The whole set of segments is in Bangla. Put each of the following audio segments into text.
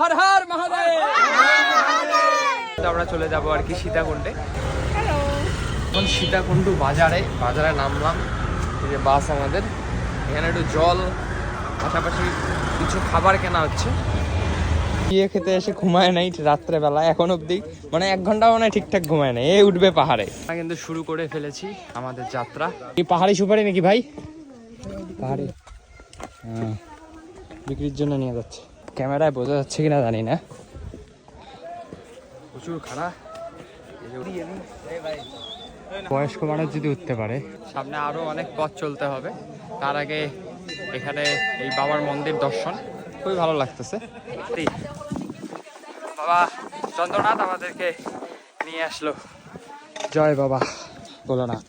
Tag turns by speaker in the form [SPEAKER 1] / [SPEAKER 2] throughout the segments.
[SPEAKER 1] হর হর মহাদেব। তো আমরা চলে যাব আর কি সীতাকুণ্ডে। এখন সীতাকুণ্ডু বাজারে বাজারে নামলাম। এই যে বাস আমাদের। এখানে একটু জল পাশাপাশি কিছু খাবার কেনা হচ্ছে। গিয়ে খেতে এসে ঘুমায় নাই রাত্রেবেলা এখন অবধি। মানে এক ঘণ্টা মানে ঠিকঠাক ঘুমায় নাই। এই উঠবে পাহাড়ে। আমরা কিন্তু শুরু করে ফেলেছি আমাদের যাত্রা। এই পাহাড়ি সুপারি নাকি ভাই? পাহাড়ে। হ্যাঁ বিক্রির জন্য নিয়ে যাচ্ছে। ক্যামেরায় বোঝা যাচ্ছে কিনা জানি না। প্রচুর খারাপ। বয়স্ক মানুষ যদি উঠতে পারে। সামনে আরও অনেক পথ চলতে হবে। তার আগে এখানে এই বাবার মন্দির দর্শন। খুবই ভালো লাগতেছে। বাবা চন্দ্রনাথ আমাদেরকে নিয়ে আসলো। জয় বাবা ভোলানাথ।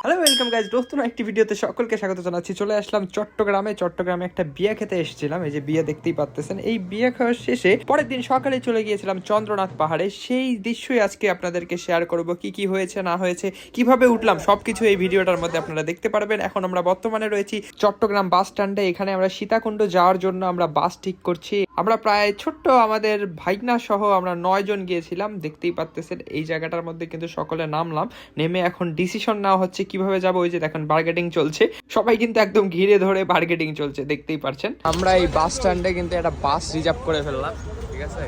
[SPEAKER 1] হ্যালো ওয়েলকাম গাইজ নতুন একটি ভিডিওতে সকলকে স্বাগত জানাচ্ছি। চলে আসলাম চট্টগ্রামে। চট্টগ্রামে একটা বিয়ে খেতে এসেছিলাম, এই যে বিয়ে দেখতেই পাচ্তেছেন। এই বিয়ে খাওয়ার শেষে পরের দিন সকালে চলে গিয়েছিলাম চন্দ্রনাথ পাহাড়ে। সেই দৃশ্যই আজকে আপনাদেরকে শেয়ার করব, কি কি হয়েছে, না হয়েছে, কীভাবে উঠলাম, সবকিছু এই ভিডিওটার মধ্যে আপনারা দেখতে পারবেন। এখন আমরা বর্তমানে রয়েছি চট্টগ্রাম বাস স্ট্যান্ডে। এখানে আমরা সীতাকুণ্ড যাওয়ার জন্য আমরা বাস ঠিক করছি। আমরা প্রায় ছোট্ট আমাদের ভাইগনা সহ আমরা নয় জন গিয়েছিলাম। দেখতেই পাচ্তেছেন, এই জায়গাটার মধ্যে কিন্তু সকলে নামলাম। নেমে এখন ডিসিশন নেওয়া হচ্ছে কীভাবে যাব, ওই যে দেখেন বার্গেটিং চলছে। সবাই কিন্তু একদম ঘিরে ধরে বার্গেটিং চলছে, দেখতেই পারছেন। আমরা এই বাস স্ট্যান্ডে কিন্তু একটা বাস রিজার্ভ করে ফেললাম, ঠিক আছে?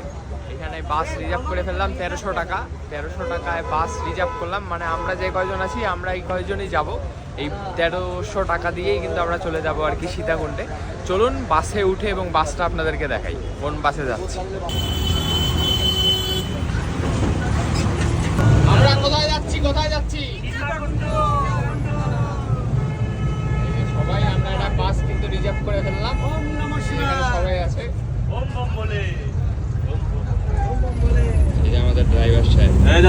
[SPEAKER 1] এখানে বাস রিজার্ভ করে ফেললাম তেরোশো টাকা। তেরোশো টাকায় বাস রিজার্ভ করলাম মানে আমরা যে কয়জন আছি, আমরা এই কয়জনই যাব। এই তেরোশো টাকা দিয়েই কিন্তু আমরা চলে যাব আর কি সীতাকুণ্ডে। চলুন বাসে উঠে এবং বাসটা আপনাদেরকে দেখাই, কোন বাসে যাচ্ছি। রিজার্ভ করে ফেললাম। সবাই আছে। এই যে আমাদের ড্রাইভার সাহেব।
[SPEAKER 2] হ্যাঁ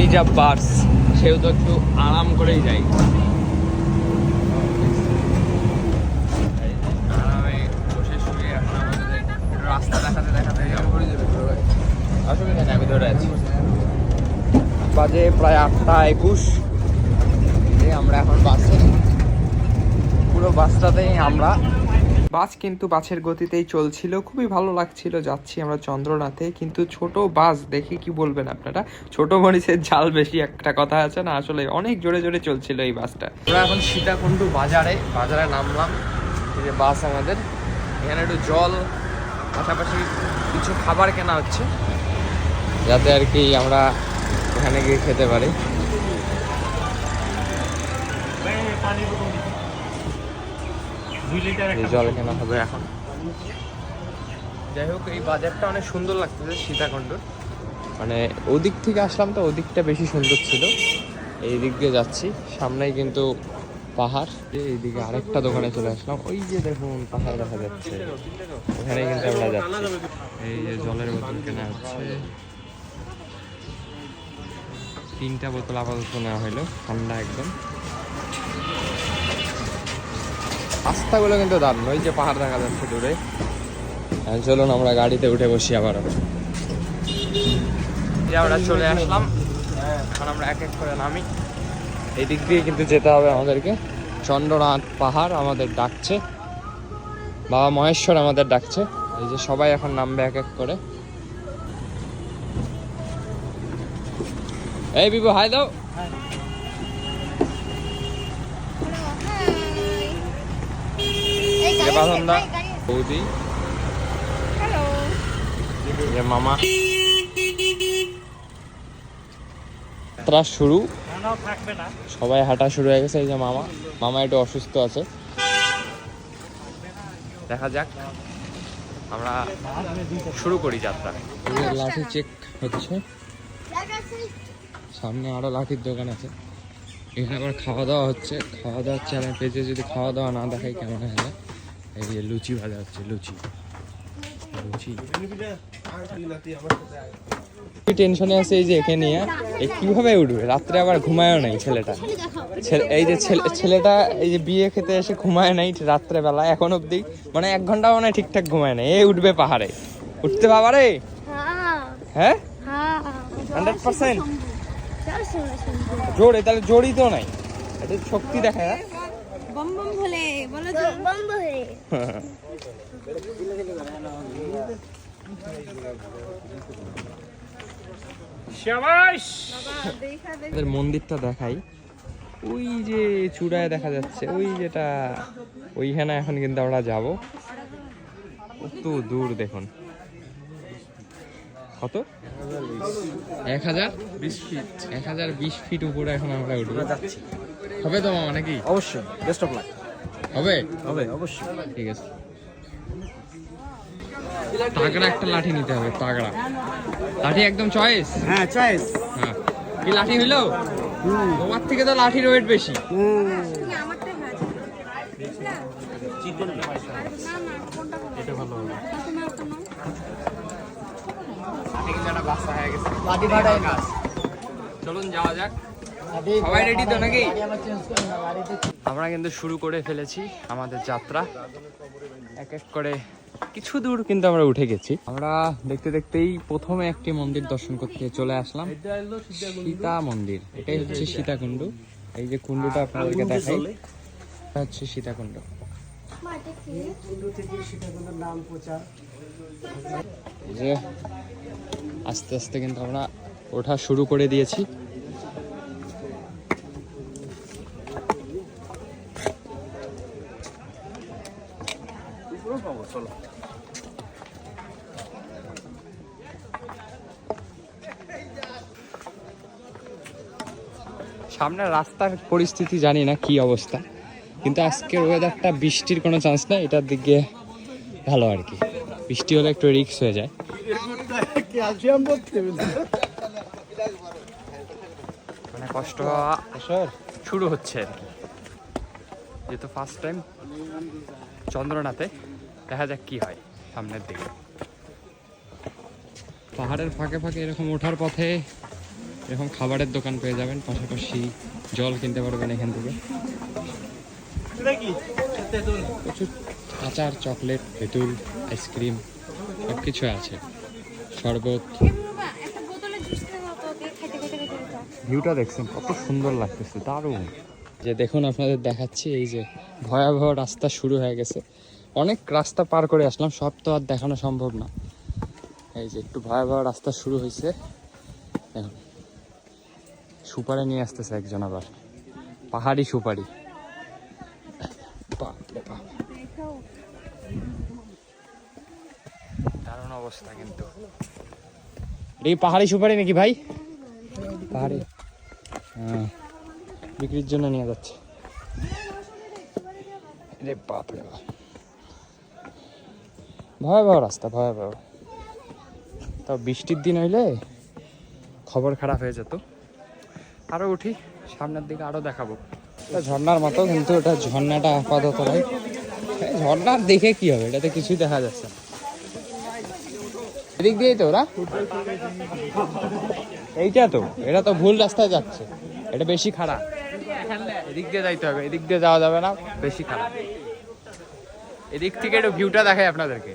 [SPEAKER 1] রিজার্ভ বাস সেও তো একটু আরাম করেই যাই বসে শুয়ে এখন আমাদের রাস্তা দেখাতে দেখাতে যাব। অসুবিধা নেই আমি ধরে আছি। বাজে প্রায় আটটা একুশ। এই আমরা এখন বাসে। পুরো বাসটাতেই আমরা। বাস কিন্তু বাসের গতিতেই চলছিল, খুবই ভালো লাগছিল, যাচ্ছি আমরা চন্দ্রনাথে, কিন্তু ছোট বাস দেখে কি বলবেন আপনারা? ছোট মরিচের ঝাল বেশি একটা কথা আছে না, আসলে অনেক জোরে জোরে চলছিল এই বাসটা। আমরা এখন সীতাকুণ্ডু বাজারে বাজারে নামলাম, এই যে বাস আমাদের। এখানে একটু জল, পাশাপাশি কিছু খাবার কেনা হচ্ছে। যাতে আর কি আমরা এখানে গিয়ে খেতে পারি। এই জল কেনা হবে এখন। যাই হোক এই বাজারটা অনেক সুন্দর লাগতেছে সীতাকুণ্ডুর। মানে ওদিক থেকে আসলাম তো ওদিকটা বেশি সুন্দর ছিল। এই দিক দিয়ে যাচ্ছি সামনেই কিন্তু পাহাড়। এইদিকে আরেকটা দোকানে চলে আসলাম। ওই যে দেখুন পাহাড় দেখা যাচ্ছে। ওখানে কিন্তু আমরা যাচ্ছি। এই যে জলের বোতল কেনা হচ্ছে। তিনটা বোতল আপাতত নেওয়া হলো ঠান্ডা একদম। রাস্তাগুলো কিন্তু দারুণ। ওই যে পাহাড় দেখা যাচ্ছে দূরে। চলুন আমরা গাড়িতে উঠে বসি আবার আমরা চলে আসলাম। এখন আমরা এক এক করে নামি। এই দিক দিয়ে কিন্তু যেতে হবে আমাদেরকে। চন্দ্রনাথ পাহাড় আমাদের ডাকছে। বাবা মহেশ্বর আমাদের ডাকছে। এই যে সবাই এখন নামবে এক এক করে। এই বিবু হাই দাও। বৌদি মামা যাত্রা শুরু সবাই হাঁটা শুরু হয়ে গেছে এই যে মামা। মামা একটু অসুস্থ আছে। দেখা যাক। আমরা শুরু করি যাত্রা। লাঠি চেক হচ্ছে। সামনে আরও লাঠির দোকান আছে। এখানে আবার খাওয়া দাওয়া হচ্ছে। খাওয়া দাওয়ার চ্যানেল পেজে যদি খাওয়া দাওয়া না দেখাই কেমন হয়। এই যে লুচি ভাজা হচ্ছে, লুচি। টেনশনে আছে এই যে একে নিয়ে? এই কীভাবে উঠবে? রাত্রে আবার ঘুমায়ও নাই ছেলেটা। ছেলে- এই যে ছেলে- ছেলেটা এই যে বিয়ে খেতে এসে ঘুমায় নাই রাত্রে বেলা এখন অবধি। মানে এক ঘণ্টা মানে ঠিকঠাক ঘুমায় নাই। এই উঠবে পাহাড়ে। উঠতে পারে
[SPEAKER 3] হ্যাঁ?
[SPEAKER 1] Hundred percent? জোরে, তাহলে জোরই তো নাই। এটা শক্তি দেখা হ্যাঁ?
[SPEAKER 3] বম বম ভোলে বলো বম ভোলে
[SPEAKER 2] শাবাশ
[SPEAKER 1] মন্দিরটা দেখাই। ওই যে চূড়ায় দেখা যাচ্ছে ওই যেটা ওইখানে এখন কিন্তু আমরা যাব। কত দূর দেখুন। কত? এক হাজার? বিশ ফিট এক হাজার বিশ ফিট উপরে এখন আমরা উঠবো।
[SPEAKER 4] যাচ্ছি।
[SPEAKER 1] হবে তো মামা নাকি?
[SPEAKER 4] অবশ্যই বেস্ট অফ লাক
[SPEAKER 1] হবে?
[SPEAKER 4] হবে অবশ্যই।
[SPEAKER 1] ঠিক আছে। তাগড়া একটা লাঠি নিতে হবে তাগড়া। লাঠি একদম চয়েস
[SPEAKER 4] হ্যাঁ চয়েস
[SPEAKER 1] হ্যাঁ। কি লাঠি হইল? তোমার থেকে তো লাঠির ওয়েট বেশি। চলুন যাওয়া যাক। আমরা কিন্তু শুরু করে ফেলেছি আমাদের যাত্রা। এক এক করে কিছু দূর কিন্তু আমরা উঠে গেছি। আমরা দেখতে দেখতেই প্রথমে একটি মন্দির দর্শন করতে চলে আসলাম। সীতা মন্দির। এটাই হচ্ছে সীতাকুণ্ড। এই যে কুণ্ডটা আপনাদেরকে দেখাই, এটা হচ্ছে সীতাকুণ্ড। যে আস্তে আস্তে কিন্তু আমরা ওঠা শুরু করে দিয়েছি। সামনে রাস্তার পরিস্থিতি জানি না কি অবস্থা কিন্তু আজকের ওয়েদারটা বৃষ্টির কোনো চান্স নেই এটার দিকে ভালো আর কি। বৃষ্টি হলে একটু রিক্স হয়ে যায়। মানে কষ্ট শুরু হচ্ছে আর কি। যেহেতু ফার্স্ট টাইম চন্দ্রনাথে দেখা যাক কি হয় সামনের দিকে। পাহাড়ের ফাঁকে ফাঁকে এরকম ওঠার পথে এরকম খাবারের দোকান পেয়ে যাবেন পাশাপাশি জল কিনতে পারবেন এখান থেকে। প্রচুর আচার চকলেট তেঁতুল আইসক্রিম সব কিছু আছে। শরবত। ভিউটা দেখছেন কত সুন্দর লাগতেছে দারুণ। যে দেখুন আপনাদের দেখাচ্ছি এই যে ভয়াবহ রাস্তা শুরু হয়ে গেছে। অনেক রাস্তা পার করে আসলাম সব তো আর দেখানো সম্ভব না। এই যে একটু ভয়াবহ রাস্তা শুরু হয়েছে। দেখুন। সুপারি নিয়ে আসতেছে একজন আবার। পাহাড়ি সুপারি। দারুণ অবস্থা কিন্তু। কি পাহাড়ি সুপারি নাকি ভাই? পাহাড়ি। হ্যাঁ বিক্রির জন্য নিয়ে যাচ্ছে। রে বাপ রে বাপ। ভয়াবহ রাস্তা ভয়াবহ। তাও বৃষ্টির দিন হইলে খবর খারাপ হয়ে যেত। আরও উঠি, সামনের দিকে আরও দেখাবো। এটা ঝর্ণার মতো, কিন্তু ওটা ঝর্ণাটা আপাতত এই ঝর্ণা দেখে কি হবে? এটাতে কিছুই দেখা যাচ্ছে এদিক দিয়েই তো ওরা। এইটা তো, এটা তো ভুল রাস্তায় যাচ্ছে। এটা বেশি খারাপ। এদিক দিয়ে যাইতে হবে, এদিক দিয়ে যাওয়া যাবে না, বেশি খারাপ। এদিক থেকে একটু ভিউটা দেখাই আপনাদেরকে।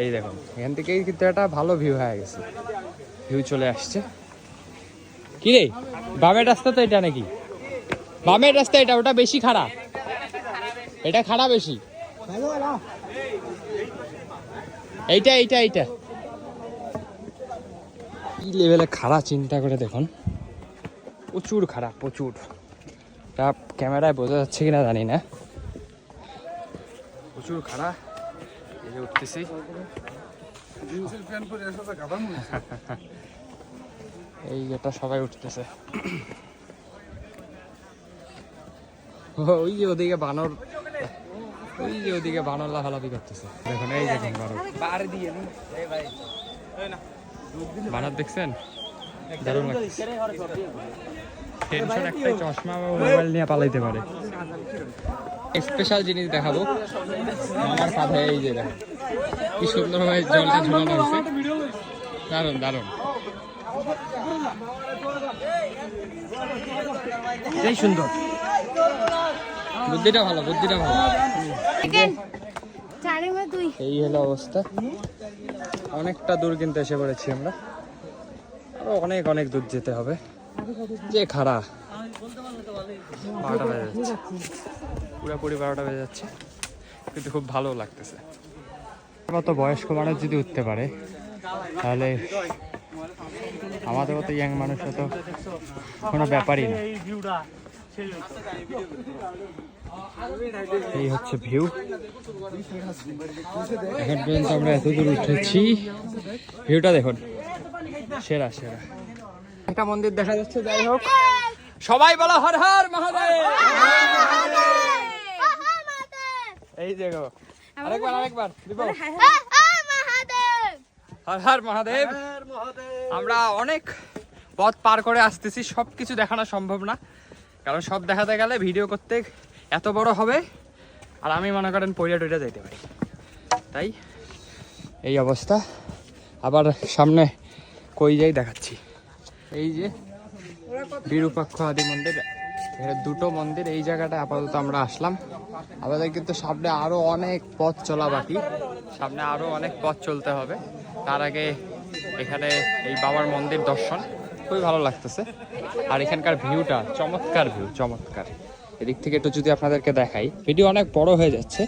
[SPEAKER 1] এই দেখুন, এখান থেকেই কিন্তু একটা ভালো ভিউ হয়ে গেছে। ভিউ চলে আসছে। কি রে? বামের রাস্তা তো এটা নাকি? বামের রাস্তা এটা ওটা বেশি খারাপ। এটা খারাপ বেশি। এইটা এইটা এইটা। কি লেভেলে খারাপ চিন্তা করে দেখুন। প্রচুর খারাপ প্রচুর। তা ক্যামেরায় বোঝা যাচ্ছে কিনা জানি না। প্রচুর খারাপ। এই যে উঠতেছি। এই এটা সবাই উঠতেছে। ও, ওই যে ওদিকে বানর ওই যে ওদিকে বানর লাফালাফি করতেছে। দেখুন এই দেখুন বানর। বানর দেখছেন? দারুণ লাগছে টেনশন একটাই চশমা বা মোবাইল নিয়ে পালাইতে পারে। স্পেশাল জিনিস দেখাবো। আমার এই যে দেখো কি সুন্দরভাবে জলটা ঝুলানো হয়েছে। দারুণ দারুণ।
[SPEAKER 4] এই সুন্দর।
[SPEAKER 1] বুদ্ধিটা ভালো বুদ্ধিটা ভালো। এই হলো অবস্থা। অনেকটা দূর কিন্তু এসে পড়েছি আমরা। আরও অনেক অনেক দূর যেতে হবে। যে খাড়া। বারোটা বেজে যাচ্ছে। পুরোপুরি বারোটা বেজে যাচ্ছে। কিন্তু খুব ভালো লাগতেছে। মতো বয়স্ক মানুষ যদি উঠতে পারে তাহলে আমাদের মতো ইয়াং মানুষরা তো কোনো ব্যাপারই না। এই হচ্ছে ভিউ এখন পর্যন্ত আমরা এত দূর উঠেছি। ভিউটা দেখুন। সেরা সেরা। একটা মন্দির দেখা যাচ্ছে যাই হোক। সবাই বলো হর হর মহাদেব। এই দেখো আরেকবার আরেকবার দিব হর হর মহাদেব। আমরা অনেক পথ পার করে আসতেছি সব কিছু দেখানো সম্ভব না। কারণ সব দেখাতে গেলে ভিডিও করতে এত বড় হবে, আর আমি মনে করেন পইরা টইরা যেতে পারি। তাই এই অবস্থা। আবার সামনে কই যাই দেখাচ্ছি। এই যে বিরূপাক্ষ আদি মন্দির দুটো মন্দির, এই জায়গাটা আপাতত আমরা আসলাম। আমাদের কিন্তু সামনে আরও অনেক পথ চলা বাকি। সামনে আরও অনেক পথ চলতে হবে। তার আগে এখানে এই বাবার মন্দির দর্শন, খুবই ভালো লাগতেছে। আর এখানকার ভিউটা চমৎকার ভিউ, চমৎকার। এদিক থেকে একটু যদি আপনাদেরকে দেখাই, ভিডিও অনেক বড় হয়ে যাচ্ছে,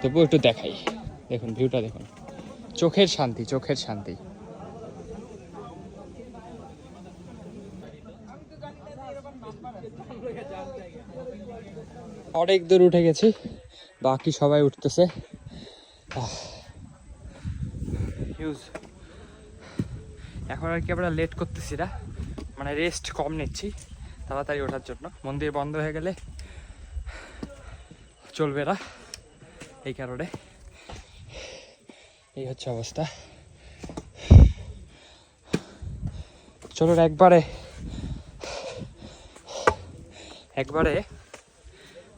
[SPEAKER 1] তবুও একটু দেখাই। দেখুন, ভিউটা দেখুন। চোখের শান্তি চোখের শান্তি। অনেক দূর উঠে গেছি, বাকি সবাই উঠতেছে। হিউজ এখন আর কি আমরা লেট করতেছি না। মানে রেস্ট কম নিচ্ছি তাড়াতাড়ি ওঠার জন্য। মন্দির বন্ধ হয়ে গেলে চলবে না এই কারণে। এই হচ্ছে অবস্থা। চলো একবারে একবারে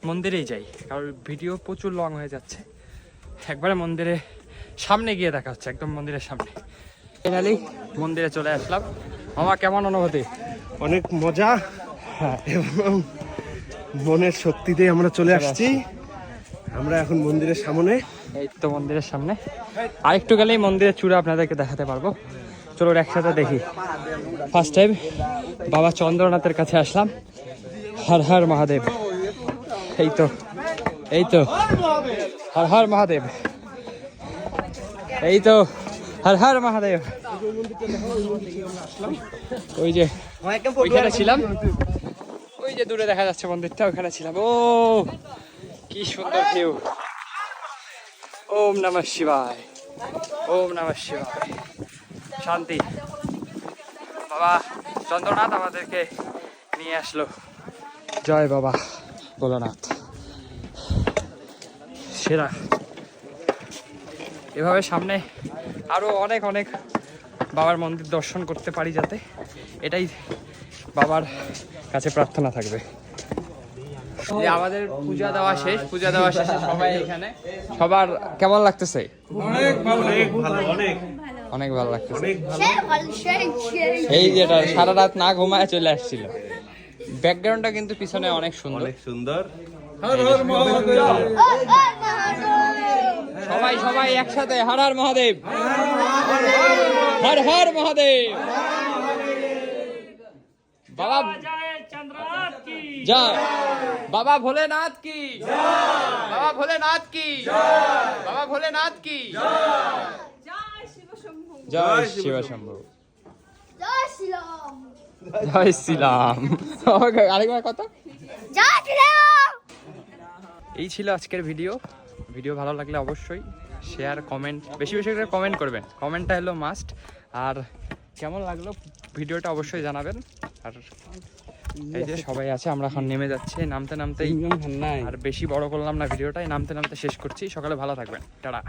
[SPEAKER 1] মন্দিরেই যাই, কারণ ভিডিও প্রচুর লং হয়ে যাচ্ছে। একবারে মন্দিরে সামনে গিয়ে দেখা হচ্ছে, একদম মন্দিরের সামনে। ফাইনালি মন্দিরে চলে আসলাম। মামা কেমন অনুভূতি?
[SPEAKER 4] অনেক মজা। এবং মনের শক্তিতে আমরা চলে আসছি। আমরা এখন মন্দিরের সামনে।
[SPEAKER 1] এই তো মন্দিরের সামনে। আরেকটু গেলেই মন্দিরের চূড়া আপনাদেরকে দেখাতে পারব। চলো একসাথে দেখি। ফার্স্ট টাইম বাবা চন্দ্রনাথের কাছে আসলাম। হর হর মহাদেব। এই তো এই তো। হর হর মহাদেব। এই তো। হর হর মহাদেব। ওই যে, ওইখানে ছিলাম। ওই যে দূরে দেখা যাচ্ছে মন্দিরটা ওখানে ছিলাম। ও, কি সুন্দর ভিউ ওম নমঃ শিবায়। ওম নমঃ শিবায়। শান্তি। বাবা, চন্দ্রনাথ আমাদেরকে নিয়ে আসলো। জয় বাবা, ভোলানাথ। সেরা। এভাবে সামনে আরও অনেক অনেক বাবার মন্দির দর্শন করতে পারি যাতে। এটাই বাবার কাছে প্রার্থনা থাকবে। আমাদের পূজা দেওয়া শেষ পূজা দেওয়া শেষে সবাই এখানে। সবার কেমন লাগতেছে? অনেক ভালো লাগতেছে। এই যেটা সারা রাত না ঘুমায় চলে আসছিল। ব্যাকগ্রাউন্ডটা কিন্তু পিছনে অনেক সুন্দর।
[SPEAKER 4] অনেক সুন্দর।
[SPEAKER 1] সবাই সবাই একসাথে। হর হর মহাদেব। হর হর মহাদেব। বাবা জয়। বাবা ভোলেনাথ কি? বাবা ভোলেনাথ কি? বাবা ভোলেনাথ কি? জয় শিব শম্ভু। জয় শ্রীরাম আরেকবার কথা এই ছিল আজকের ভিডিও। ভিডিও ভালো লাগলে অবশ্যই শেয়ার কমেন্ট বেশি বেশি করে কমেন্ট করবেন। কমেন্টটা হলো মাস্ট আর কেমন লাগল ভিডিওটা অবশ্যই জানাবেন। আর এই যে সবাই আছে আমরা এখন নেমে যাচ্ছি। নামতে নামতেই আর বেশি বড় করলাম না ভিডিওটাই নামতে নামতে শেষ করছি। সকালে ভালো থাকবেন। টাটা।